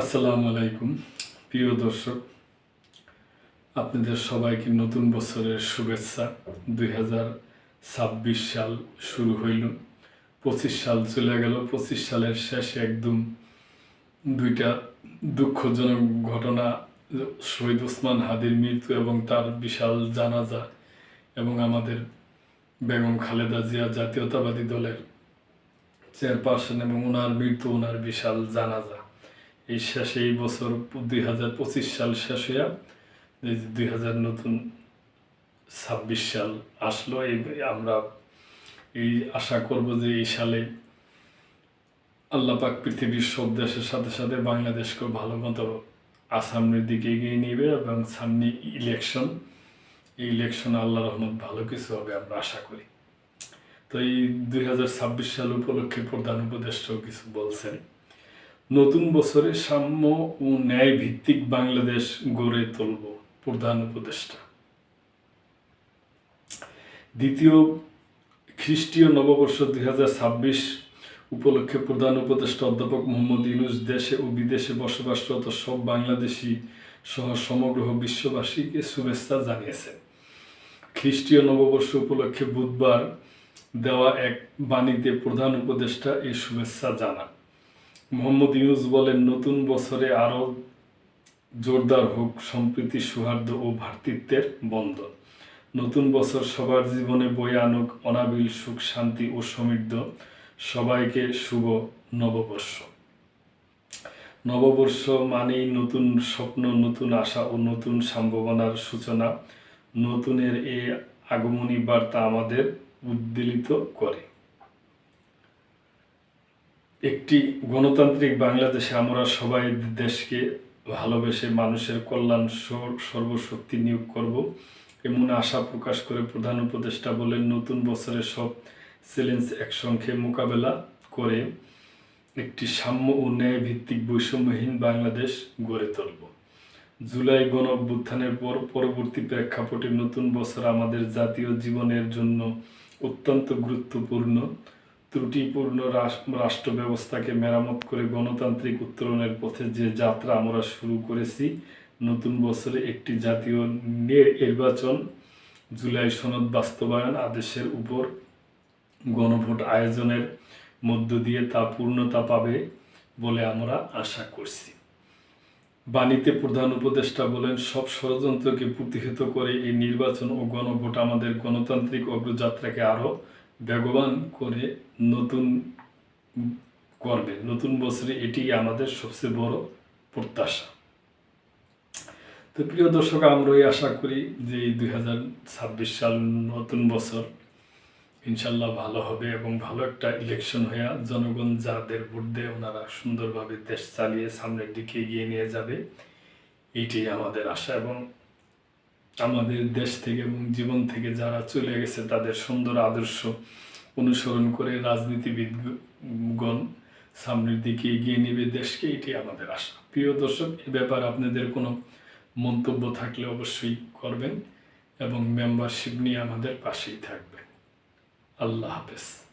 আসসালামু আলাইকুম। প্রিয় দর্শক, আপনাদের সবাইকে নতুন বছরের শুভেচ্ছা। দুই সাল শুরু হইল, পঁচিশ সাল চলে গেল। পঁচিশ সালের শেষে একদম দুইটা দুঃখজনক ঘটনা, শহীদ ওসমান হাদির মৃত্যু এবং তার বিশাল জানাজা এবং আমাদের বেগম খালেদা জিয়া জাতীয়তাবাদী দলের চেয়ারপারসন এবং ওনার মৃত্যু, ওনার বিশাল জানাজা। এই শেষে এই বছর দুই হাজার পঁচিশ সাল শেষ হইয়া দুই হাজার নতুন ছাব্বিশ সাল আসলো। এই আমরা এই আশা করব যে এই সালে আল্লাপাক পৃথিবীর সব দেশের সাথে সাথে বাংলাদেশকেও ভালো মতো আসামের দিকে এগিয়ে নিবে এবং সামনে ইলেকশন এই ইলেকশন আল্লাহ রহমত ভালো কিছু হবে আমরা আশা করি। তো এই দুই হাজার ছাব্বিশ সাল উপলক্ষে প্রধান উপদেষ্টাও কিছু বলছেন। নতুন বছরে সাম্য ও ন্যায় ভিত্তিক বাংলাদেশ গড়ে তুলব প্রধান উপদেষ্টা। দ্বিতীয় খ্রিস্টীয় নববর্ষ দুই ছাব্বিশ উপলক্ষে প্রধান উপদেষ্টা অধ্যাপক মোহাম্মদ ইউনুস দেশে ও বিদেশে বসবাসরত সব বাংলাদেশি সহ সমগ্র বিশ্ববাসীকে শুভেচ্ছা জানিয়েছেন। খ্রিস্টীয় নববর্ষ উপলক্ষে বুধবার দেওয়া এক বাণীতে প্রধান উপদেষ্টা এই শুভেচ্ছা জানান। মোহাম্মদ ইউনুস বলেন, নতুন বছরে আরও জোরদার হোক সম্প্রীতি, সৌহার্দ্য ও ভ্রাতৃত্বের বন্ধন। নতুন বছর সবার জীবনে বয়ে আনুক অনাবিল সুখ, শান্তি ও সমৃদ্ধ। সবাইকে শুভ নববর্ষ। নববর্ষ মানেই নতুন স্বপ্ন, নতুন আশা ও নতুন সম্ভাবনার সূচনা। নতুনের এই আগমনী বার্তা আমাদের উদ্বেলিত করে। একটি গণতান্ত্রিক বাংলাদেশে আমরা সবাই দেশকে ভালোবেসে মানুষের কল্যাণ সর্বশক্তি নিয়োগ করব এমন আশা প্রকাশ করে প্রধান উপদেষ্টা বলেন, নতুন বছরের সব চ্যালেঞ্জ একসঙ্গে মোকাবেলা করে একটি সাম্য ও ন্যায় ভিত্তিক বৈষম্যহীন বাংলাদেশ গড়ে তুলব। জুলাই গণ অভ্যুত্থানের পর পরবর্তী প্রেক্ষাপটে নতুন বছর আমাদের জাতীয় জীবনের জন্য অত্যন্ত গুরুত্বপূর্ণ। ত্রুটিপূর্ণ রাষ্ট্র ব্যবস্থাকে মেরামত করে গণতান্ত্রিক উত্তরণের পথে যে যাত্রা আমরা শুরু করেছি, নতুন বছরে একটি জাতীয় নির্বাচন, জুলাই সনদ বাস্তবায়ন আদেশের উপর গণভোট আয়োজনের মধ্য দিয়ে তা পূর্ণতা পাবে বলে আমরা আশা করছি। বাণীতে প্রধান উপদেষ্টা বলেন, সব ষড়যন্ত্রকে প্রতিহত করে এই নির্বাচন ও গণভোট আমাদের গণতান্ত্রিক অগ্রযাত্রাকে আরও বেগবান করে নতুন করবে, নতুন বছরে এটি আমাদের সবচেয়ে বড় প্রত্যাশা। তো প্রিয় দর্শক, আমরাই আশা করি যে দুই সাল নতুন বছর ইনশাল্লাহ ভালো হবে এবং ভালো একটা ইলেকশন হয়ে জনগণ যাদের ভোট দেয় ওনারা সুন্দরভাবে দেশ চালিয়ে সামনের দিকে এগিয়ে নিয়ে যাবে এইটাই আমাদের আশা এবং আমাদের দেশ থেকে এবং জীবন থেকে যারা চলে গেছে, তাদের সুন্দর আদর্শ অনুসরণ করে রাজনীতিবিদগণ সামনের দিকে এগিয়ে নেবে। দেশকে এটি আমাদের আশা। প্রিয় দর্শক, এ ব্যাপারে আপনাদের কোনো মন্তব্য থাকলে অবশ্যই করবেন এবং মেম্বারশিপ নিয়ে আমাদের পাশেই থাকবেন। আল্লাহ হাফেজ।